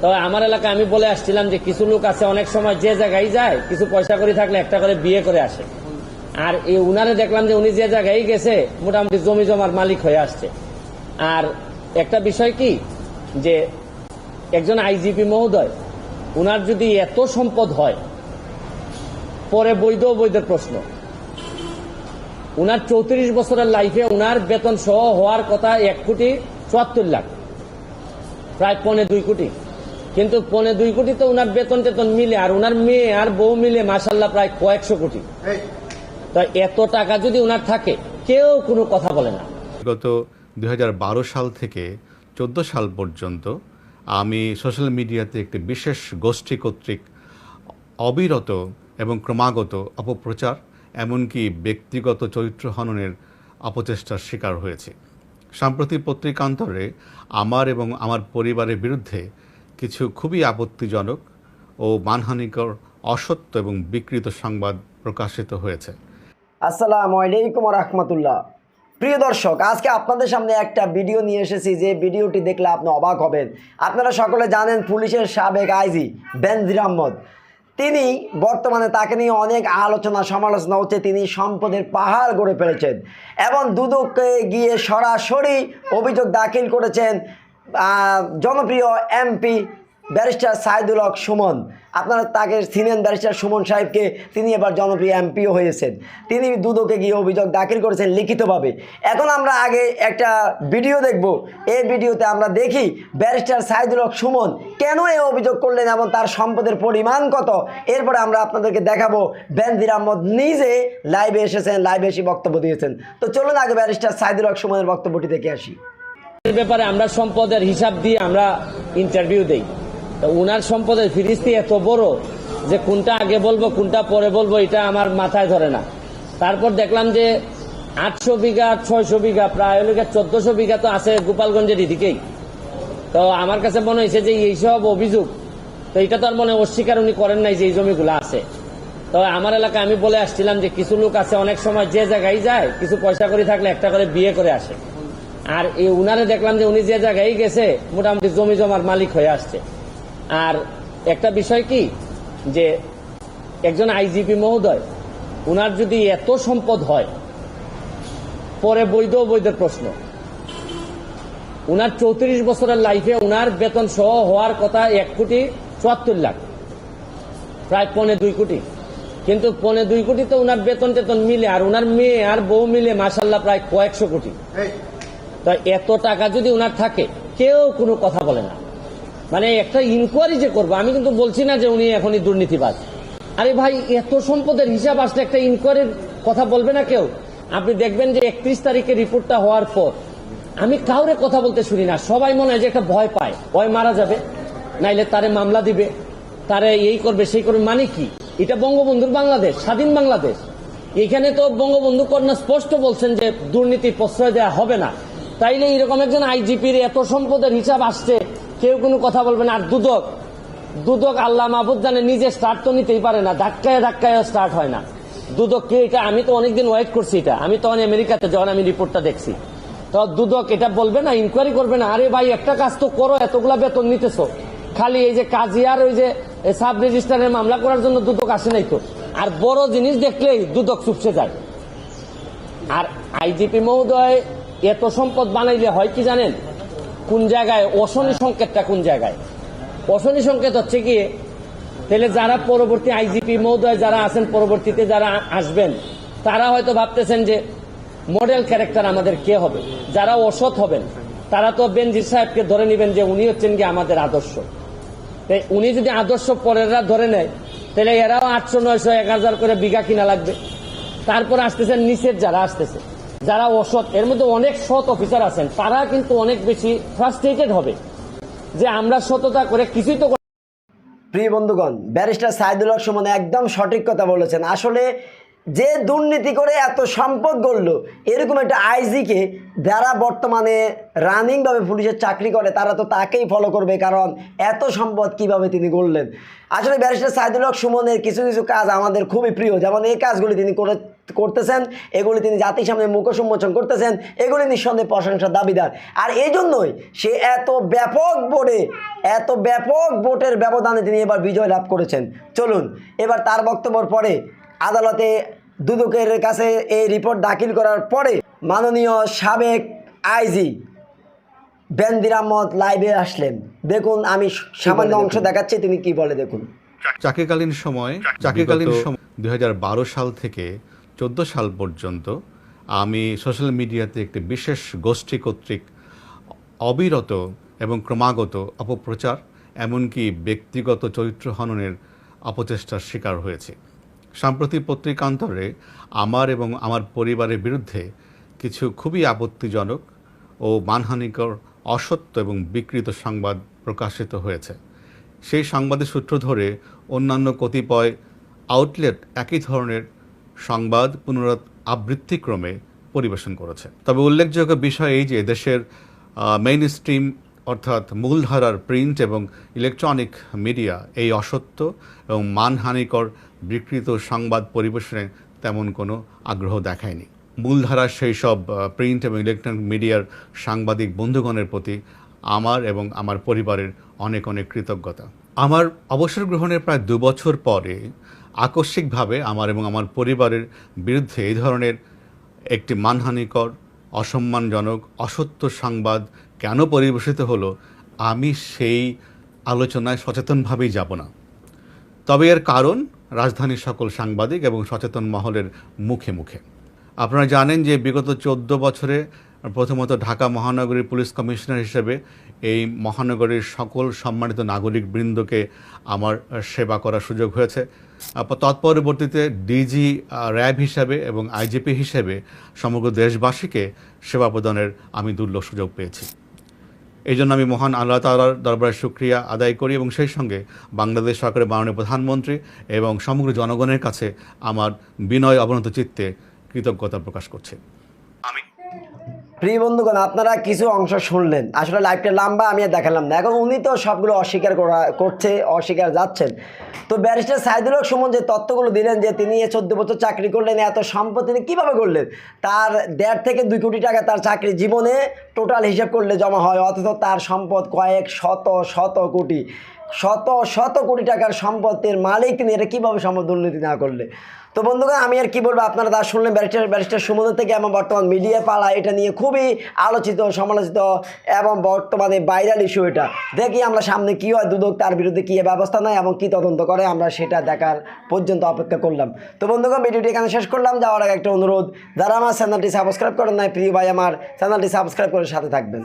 তো আমার এলাকায় আমি বলে আসছিলাম যে কিছু লোক আছে, অনেক সময় যে জায়গায় যায়, কিছু পয়সা করে থাকলে একটা করে বিয়ে করে আসে। আর এই উনারে দেখলাম যে উনি যে জায়গায় গেছে, মোটামুটি জমি জমার মালিক হয়ে আসছে। আর একটা বিষয় কি, যে একজন আইজিপি মহোদয়, উনার যদি এত সম্পদ হয়, পরে বৈধ অবৈধের প্রশ্ন। উনার চৌত্রিশ বছরের লাইফে উনার বেতন সহ হওয়ার কথা এক কোটি চুয়াত্তর লাখ, প্রায় পৌনে দুই কোটি। কিন্তু পৌনে দুই কোটি তো উনার বেতন টেতন মিলে আর উনার মেয়ে আর বউ মিলে মাসাল্লাহ প্রায় কয়েকশো কোটি। তো এত টাকা যদি উনার থাকে কেউ কোনো কথা বলে না। গত দু হাজার বারো সাল থেকে চোদ্দ সাল পর্যন্ত আমি সোশ্যাল মিডিয়াতে একটি বিশেষ গোষ্ঠী কর্তৃক অবিরত এবং ক্রমাগত অপপ্রচার এমনকি ব্যক্তিগত চরিত্র হননের অপচেষ্টার শিকার হয়েছে। সাম্প্রতিক পত্রিকান্তরে আমার এবং আমার পরিবারের বিরুদ্ধে কিছু খুবই আপত্তিজনক ও মানহানিকর, অসত্য এবং বিকৃত সংবাদ প্রকাশিত হয়েছে। আসসালামু আলাইকুম রহমতুল্লাহ। প্রিয় দর্শক, আজকে আপনাদের সামনে একটা ভিডিও নিয়ে এসেছি, যে ভিডিওটি দেখলে আপনি অবাক হবেন। আপনারা সকলে জানেন পুলিশের সাবেক আইজি বেনজির আহমদ। তিনি বর্তমানে তাকে নিয়ে অনেক আলোচনা, সমালোচনা হচ্ছে। তিনি সম্পদের পাহাড় গড়ে ফেলেছেন এবং দুদককে গিয়ে সরাসরি অভিযোগ দাখিল করেছেন জনপ্রিয় এমপি ব্যারিস্টার সাইদুল হক সুমন। আপনারা তাকে চিনেন ব্যারিস্টার সুমন সাহেবকে, তিনি এবার জনপ্রিয় এমপিও হয়েছেন। তিনি দুদকে গিয়ে অভিযোগ দাখিল করেছেন লিখিতভাবে। এখন আমরা আগে একটা ভিডিও দেখব। এই ভিডিওতে আমরা দেখি ব্যারিস্টার সাইদুল হক সুমন কেন এই অভিযোগ করলেন এবং তার সম্পদের পরিমাণ কত? এরপরে আমরা আপনাদেরকে দেখাবো বেনজির আহমদ নিজে লাইভে এসেছেন লাইভে এসে বক্তব্য দিয়েছেন। তো চলুন আগে ব্যারিস্টার সাইদুল হক সুমনের বক্তব্যটি দেখে আসি। ব্যাপারে আমরা সম্পদের হিসাব দিয়ে আমরা ইন্টারভিউ দেই। উনার সম্পদের ফিরিস্তি এত বড় যে কোনটা আগে বলব, কোনটা পরে বলব, এটা আমার মাথায় ধরে না। তারপর দেখলাম যে আটশো বিঘা, ছয়শো বিঘা, প্রায় হলো চোদ্দশো বিঘা তো আছে গোপালগঞ্জের এদিকেই। তো আমার কাছে মনে হয়েছে যে এইসব অভিযোগ, তো এটা তো আর মনে অস্বীকার উনি করেন নাই যে এই জমিগুলো আছে। তো আমার এলাকায় আমি বলে আসছিলাম যে কিছু লোক আছে, অনেক সময় যে জায়গায় যায়, কিছু পয়সা করে থাকলে একটা করে বিয়ে করে আসে। আর এই উনারে দেখলাম যে উনি যে জায়গায় গেছে, মোটামুটি জমি জমার মালিক হয়ে আসছে। আর একটা বিষয় কি, যে একজন আইজিপি মহোদয়, উনার যদি এত সম্পদ হয়, পরে বৈধ অবৈধের প্রশ্ন। উনার চৌত্রিশ বছরের লাইফে উনার বেতন সহ হওয়ার কথা এক কোটি চুয়াত্তর লাখ, প্রায় পৌনে দুই কোটি। কিন্তু পৌনে দুই কোটি তো উনার বেতন টেতন মিলে, আর উনার মেয়ে আর বউ মিলে মাসাল্লাহ প্রায় কয়েকশো কোটি। তো এত টাকা যদি ওনার থাকে, কেউ কোনো কথা বলে না। মানে একটা ইনকোয়ারি যে করব, আমি কিন্তু বলছি না যে উনি এখনই দুর্নীতিবাজ। আরে ভাই, এত সম্পদের হিসাব আসলে একটা ইনকোয়ারির কথা বলবে না কেউ? আপনি দেখবেন যে একত্রিশ তারিখে রিপোর্টটা হওয়ার পর, আমি কাউরে কথা বলতে শুনি না। সবাই মনে হয় যে একটা ভয় পায়। ভয় মারা যাবে। নাইলে তারে মামলা দিবে। তারে এই করবে, সেই করবে মানে কি? এটা বঙ্গবন্ধুর বাংলাদেশ, স্বাধীন বাংলাদেশ। এখানে তো বঙ্গবন্ধু কন্যা স্পষ্ট বলছেন যে দুর্নীতি প্রশ্রয় দেওয়া হবে না। তাইলে এরকম একজন আইজিপির এত সম্পদের হিসাব আসছে, কেউ কোনো কথা বলবে না। আর দুদক দুদক আল্লাহ মাহবুদ জানে, নিজে স্টার্ট তো নিতেই পারে না, ধাক্কায় ধাক্কায় স্টার্ট হয় না। দুদক কে এটা? আমি তো অনেকদিন ওয়েট করছি এটা। আমি তখন আমেরিকাতে যখন আমি রিপোর্টটা দেখছি। তো দুদক এটা বলবে না ইনকোয়ারি করবে না, আরে ভাই, একটা কাজ তো করো, এতগুলা বেতন নিতেছো। খালি এই যে কাজী আর ওই যে সাব রেজিস্ট্রারের মামলা করার জন্য দুদক আসে নাই তো। আর বড় জিনিস দেখলেই দুদক চুপসে যায়। আর আইজিপি মহোদয় এত সম্পদ বানাইলে হয় কি জানেন? কোন জায়গায়? অশনি সংকেতটা কোন জায়গায়? অশনি সংকেত হচ্ছে কি, তাহলে যারা পরবর্তী আইজিপি মহোদয় যারা আছেন, পরবর্তীতে যারা আসবেন, তারা হয়তো ভাবতেছেন যে মডেল ক্যারেক্টার আমাদের কে হবে? যারা অসৎ হবেন, তারা তো বেনজির সাহেবকে ধরে নেবেন যে উনি হচ্ছেন কি আমাদের আদর্শ। উনি যদি আদর্শ পরেররা ধরে নেয়, তাহলে এরাও আটশো, নয়শো, এক হাজার করে বিঘা কিনা লাগবে। তারপর আসতেছেন নিচের যারা আসতেছে। যারা অসৎ, এর মধ্যে অনেক সৎ অফিসার আছেন, তারা কিন্তু অনেক বেশি ফ্রাস্ট্রেটেড হবে। যে আমরা সততা করে কিছুই তো প্রিয় বন্ধুগণ, ব্যারিস্টার সাইদুল হক সুমন একদম সঠিক কথা বলেছেন। আসলে যে দুর্নীতি করে এত সম্পদ গড়ল, এরকম একটা আইজিকে যারা বর্তমানে রানিংভাবে পুলিশের চাকরি করে, তারা তো তাকেই ফলো করবে, কারণ এত সম্পদ কীভাবে তিনি গড়লেন? আসলে ব্যারিস্টার সাইদুল হক সুমনের কিছু কিছু কাজ আমাদের খুবই প্রিয়। যেমন এই কাজগুলি তিনি করে করতেছেন এগুলি তিনি জাতির সামনে মুখ সম্মোচন করতেছেন এগুলি নিঃসন্দেহে প্রশংসার দাবিদার। আর এই জন্যই সে এত ব্যাপক বোর্ডে এত ব্যাপক ভোটের ব্যবধানে তিনি এবার বিজয় লাভ করেছেন। চলুন এবার তার বক্তব্যের পরে আদালতে দুদকের কাছে এই রিপোর্ট দাখিল করার পরে মাননীয় সাবেক আইজি বেনদির আহমদ লাইভে আসলেন। দেখুন আমি সামান্য অংশ দেখাচ্ছি তিনি কি বলে দেখুন। চাকরিকালীন সময় চাকরিকালীন সময় দুই হাজার বারো সাল থেকে সাল পর্যন্ত আমি সোশ্যাল মিডিয়াতে একটি বিশেষ গোষ্ঠী কর্তৃক অবিরত এবং ক্রমাগত অপপ্রচার, এমনকি ব্যক্তিগত চরিত্র হননের অপচেষ্টার শিকার হয়েছে। সাম্প্রতি পত্রিকান্তরে আমার এবং আমার পরিবারের বিরুদ্ধে কিছু খুবই আপত্তিজনক ও মানহানিকর, অসত্য এবং বিকৃত সংবাদ প্রকাশিত হয়েছে। সেই সংবাদের সূত্র ধরে অন্যান্য কতিপয় আউটলেট একই ধরনের সংবাদ পুনরাত আবৃত্তিক্রমে পরিবেশন করেছে। তবে উল্লেখযোগ্য বিষয় এই যে দেশের মেইন স্ট্রিম অর্থাৎ মূলধারার প্রিন্ট এবং ইলেকট্রনিক মিডিয়া এই অসত্য এবং মানহানিকর বিকৃত সংবাদ পরিবেশনে তেমন কোনো আগ্রহ দেখায়নি। মূলধারার সেই সব প্রিন্ট এবং ইলেকট্রনিক মিডিয়ার সাংবাদিক বন্ধুগণের প্রতি আমার এবং আমার পরিবারের অনেক অনেক কৃতজ্ঞতা। আমার অবসর গ্রহণের প্রায় দু বছর পরে আকস্মিকভাবে আমার এবং আমার পরিবারের বিরুদ্ধে এই ধরনের একটি মানহানিকর, অসম্মানজনক, অসত্য সংবাদ কেন পরিবেশিত হলো, আমি সেই আলোচনায় সচেতনভাবেই যাব না। তবে এর কারণ রাজধানীর সকল সাংবাদিক এবং সচেতন মহলের মুখে মুখে। আপনারা জানেন যে বিগত চোদ্দ বছরে প্রথমত ঢাকা মহানগরীর পুলিশ কমিশনার হিসেবে এই মহানগরীর সকল সম্মানিত নাগরিক বৃন্দকে আমার সেবা করার সুযোগ হয়েছে। তৎপরবর্তীতে ডিজি র্যাব হিসাবে এবং আইজিপি হিসেবে সমগ্র দেশবাসীকে সেবা প্রদানের আমি দুর্লভ সুযোগ পেয়েছি। এই জন্য আমি মহান আল্লাহ তালার দরবারে শুক্রিয়া আদায় করি এবং সেই সঙ্গে বাংলাদেশ সরকারের মাননীয় প্রধানমন্ত্রী এবং সমগ্র জনগণের কাছে আমার বিনয় অবনত চিত্তে কৃতজ্ঞতা প্রকাশ করছি। প্রিয় বন্ধুগণ, আপনারা কিছু অংশ শুনলেন। আসলে লাইভটা লম্বা, আমি দেখালাম না। এখন উনি তো সবগুলো অস্বীকার করা, করছে, অস্বীকার যাচ্ছেন। তো ব্যারিস্টার সাইদুল হক সুমন যে তথ্যগুলো দিলেন যে তিনি এ চোদ্দ বছর চাকরি করলেন, এত সম্পদ তিনি কীভাবে করলেন? তার দেড় থেকে দুই কোটি টাকা তার চাকরি জীবনে টোটাল হিসাব করলে জমা হয়, অথচ তার সম্পদ কয়েক শত শত কোটি। শত শত কোটি টাকার সম্পত্তির মালিক তিনি, এটা কীভাবে সম্পদ দুর্নীতি না করলে? তো বন্ধুগণ, আমি আর কি বলব, আপনারা তা শুনলেন ব্যারিস্টার ব্যারিস্টার সুমন থেকে এবং বর্তমান মিডিয়া পালা এটা নিয়ে খুবই আলোচিত, সমালোচিত এবং বর্তমানে ভাইরাল ইস্যু এটা। দেখি আমরা সামনে কী হয়, দুদক তার বিরুদ্ধে কী ব্যবস্থা নেয় এবং কী তদন্ত করে, আমরা সেটা দেখার পর্যন্ত অপেক্ষা করলাম। তো বন্ধুগণ, ভিডিওটি এখানে শেষ করলাম। যাওয়ার আগে একটা অনুরোধ, যারা আমার চ্যানেলটি সাবস্ক্রাইব করেন নাই, প্রিয় ভাই আমার চ্যানেলটি সাবস্ক্রাইব করে সাথে থাকবেন।